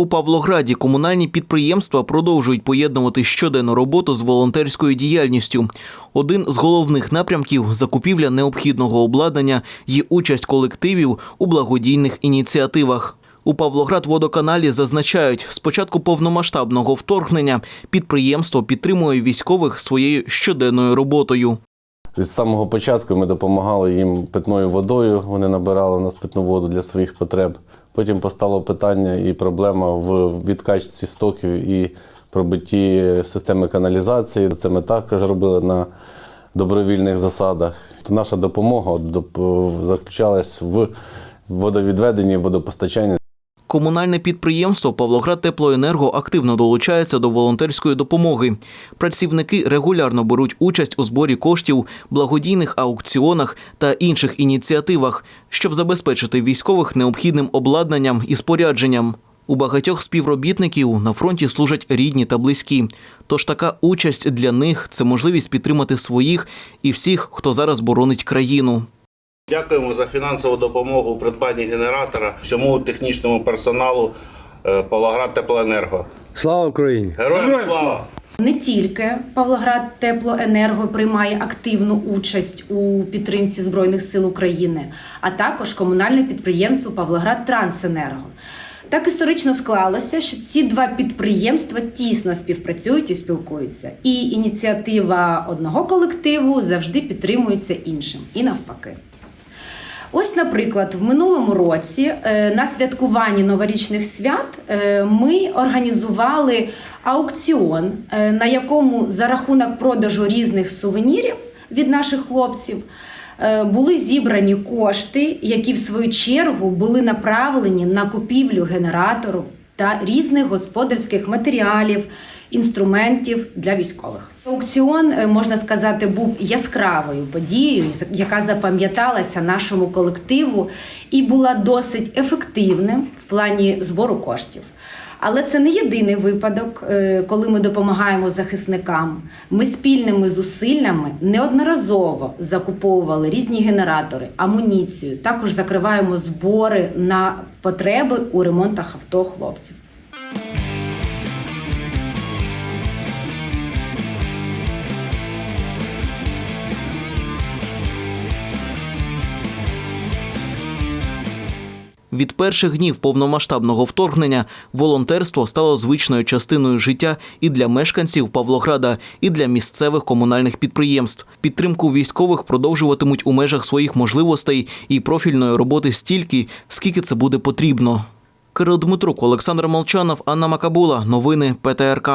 У Павлограді комунальні підприємства продовжують поєднувати щоденну роботу з волонтерською діяльністю. Один з головних напрямків закупівля необхідного обладнання і участь колективів у благодійних ініціативах. У Павлоград-водоканалі зазначають, з початку повномасштабного вторгнення підприємство підтримує військових своєю щоденною роботою. З самого початку ми допомагали їм питною водою. Вони набирали у нас питну воду для своїх потреб. Потім постало питання і проблема в відкачці стоків і пробитті системи каналізації. Це ми також робили на добровільних засадах. То наша допомога заключалась в водовідведенні, водопостачанні. Комунальне підприємство Павлоград Теплоенерго активно долучається до волонтерської допомоги. Працівники регулярно беруть участь у зборі коштів, благодійних аукціонах та інших ініціативах, щоб забезпечити військових необхідним обладнанням і спорядженням. У багатьох співробітників на фронті служать рідні та близькі. Тож така участь для них це можливість підтримати своїх і всіх, хто зараз боронить країну. Дякуємо за фінансову допомогу у придбанні генератора всьому технічному персоналу е, Павлоград Теплоенерго. Слава Україні! Героям слава! Не тільки Павлоград Теплоенерго приймає активну участь у підтримці Збройних сил України, а також комунальне підприємство Павлоград Трансенерго. Так історично склалося, що ці два підприємства тісно співпрацюють і спілкуються. І ініціатива одного колективу завжди підтримується іншим, і навпаки. Ось, наприклад, в минулому році е, на святкуванні новорічних свят е, ми організували аукціон, е, на якому за рахунок продажу різних сувенірів від наших хлопців були зібрані кошти, які в свою чергу були направлені на купівлю генератору та різних господарських матеріалів, інструментів для військових. Аукціон, е, можна сказати, був яскравою подією, яка запам'яталася нашому колективу і була досить ефективним в плані збору коштів. Але це не єдиний випадок, е, коли ми допомагаємо захисникам. Ми спільними зусиллями неодноразово закуповували різні генератори, амуніцію. Також закриваємо збори на потреби у ремонтах авто хлопців. Від перших днів повномасштабного вторгнення волонтерство стало звичною частиною життя і для мешканців Павлограда, і для місцевих комунальних підприємств. Підтримку військових продовжуватимуть у межах своїх можливостей і профільної роботи стільки, скільки це буде потрібно. Кирил Дмитрук, Олександр Молчанов, Анна Макабула. Новини ПТРК.